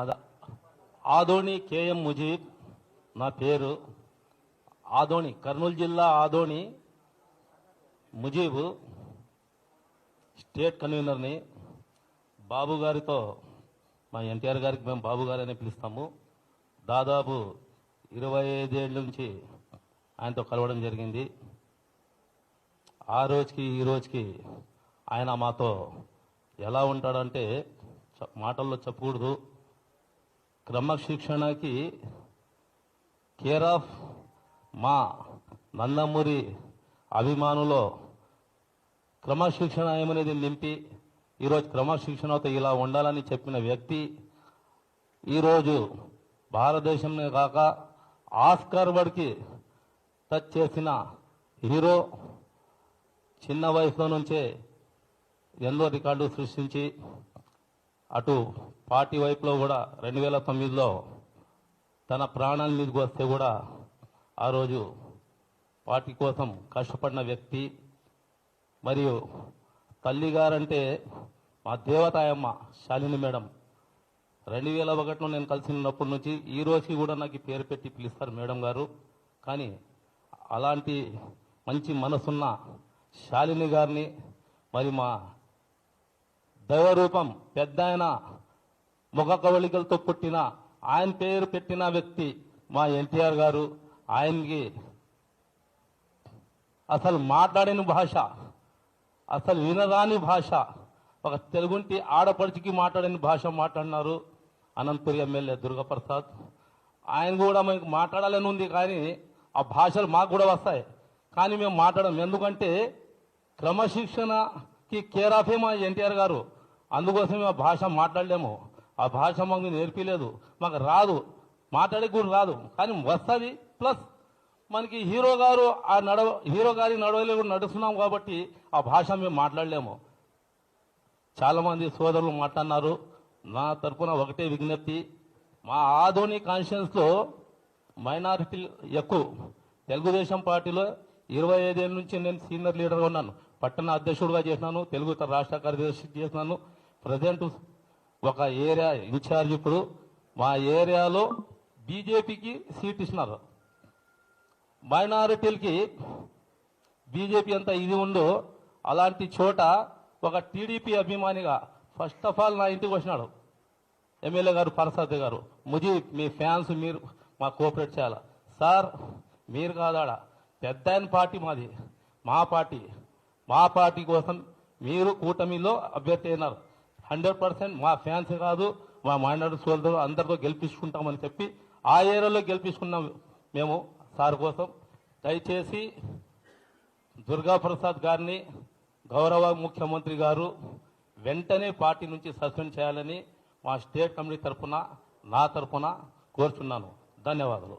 అద ఆదోని కేఎం ముజీబ్ నా పేరు ఆదోని కర్నూలు జిల్లా ఆదోని ముజీబు స్టేట్ కన్వీనర్ని బాబు గారితో మా ఎన్టీఆర్ గారికి మేము బాబు గారు అని పిలుస్తాము. దాదాపు ఇరవై ఐదేళ్ళ నుంచి ఆయనతో కలవడం జరిగింది. ఆ రోజుకి ఈ రోజుకి ఆయన మాతో ఎలా ఉంటాడంటే మాటల్లో చెప్పకూడదు. క్రమశిక్షణకి కేర్ ఆఫ్ మా నందమూరి అభిమానులో క్రమశిక్షణ ఏమనేది నింపి ఈరోజు క్రమశిక్షణతో ఇలా ఉండాలని చెప్పిన వ్యక్తి ఈరోజు భారతదేశంలో కాక ఆస్కార్ వరకు టచ్ చేసిన హీరో చిన్న వయసులో నుంచే ఎన్నో రికార్డు సృష్టించి అటు పార్టీ వైపులో కూడా రెండు వేల తొమ్మిదిలో తన ప్రాణాల మీదకి వస్తే కూడా ఆ రోజు పార్టీ కోసం కష్టపడిన వ్యక్తి. మరియు తల్లిగారంటే మా దేవతాయమ్మ శాలిని మేడం. రెండు వేల ఒకటిలో నేను కలిసినప్పటి నుంచి ఈ రోజుకి కూడా నాకు పేరు పెట్టి పిలుస్తారు మేడం గారు. కానీ అలాంటి మంచి మనసున్న శాలిని గారిని మరి మా దైవరూపం పెద్ద ఆయన ముఖ కవళికలతో పుట్టిన ఆయన పేరు పెట్టిన వ్యక్తి మా ఎన్టీఆర్ గారు. ఆయనకి అసలు మాట్లాడిన భాష అసలు వినరాని భాష ఒక తెలుగుంటి ఆడపడిచికి మాట్లాడని భాష మాట్లాడినారు అనంతపురి ఎమ్మెల్యే దుర్గాప్రసాద్. ఆయన కూడా మనకి మాట్లాడాలని ఉంది కానీ ఆ భాషలు మాకు కూడా వస్తాయి. కానీ మేము మాట్లాడడం ఎందుకంటే క్రమశిక్షణకి కేర్ ఆఫే మా ఎన్టీఆర్ గారు. అందుకోసం ఆ భాష మాట్లాడలేము. ఆ భాష మాకు నేర్పిలేదు. మాకు రాదు. మాట్లాడే కూడా రాదు. కానీ వస్తుంది. ప్లస్ మనకి హీరో గారు ఆ నడవ హీరో గారి నడవలే కూడా నడుస్తున్నాం కాబట్టి ఆ భాష మేము మాట్లాడలేము. చాలామంది సోదరులు మాట్లాడినారు. నా తరపున ఒకటే విజ్ఞప్తి. మా ఆధోని కాన్షియన్స్లో మైనారిటీ ఎక్కువ. తెలుగుదేశం పార్టీలో ఇరవై ఐదేళ్ళ నుంచి నేను సీనియర్ లీడర్గా ఉన్నాను. పట్టణ అధ్యక్షుడిగా చేసినాను తెలుగు రాష్ట్ర కార్యదర్శి చేసినాను. ప్రజెంట్ ఒక ఏరియా ఇన్ఛార్జ్ ఇప్పుడు. మా ఏరియాలో బీజేపీకి సీట్ ఇచ్చినారు. మైనారిటీలకి బీజేపీ అంతా ఇది ఉందో అలాంటి చోట ఒక టీడీపీ అభిమానిగా ఫస్ట్ ఆఫ్ ఆల్ నా ఇంటికి వచ్చినాడు. ఎమ్మెల్యే గారు పరసాద్ గారు. ముజీ మీ ఫ్యాన్స్ మీరు మా కోఆపరేట్ చేయాలి? సార్ మీరు కాదాడా? పెద్ద పార్టీ మాది. మా పార్టీ. మా పార్టీ కోసం మీరు కూటమిలో అభ్యర్థి అయినారు. హండ్రెడ్ పర్సెంట్ మా ఫ్యాన్స్ కాదు మా మైనారిటీ సోదరులు అందరితో గెలిపించుకుంటామని చెప్పి ఆ ఏరియాలో గెలిపించుకున్నాం మేము సార్ కోసం. దయచేసి దుర్గాప్రసాద్ గారిని గౌరవ ముఖ్యమంత్రి గారు వెంటనే పార్టీ నుంచి సస్పెండ్ చేయాలని మా స్టేట్ కమిటీ తరఫున నా తరఫున కోరుచున్నాను. ధన్యవాదాలు.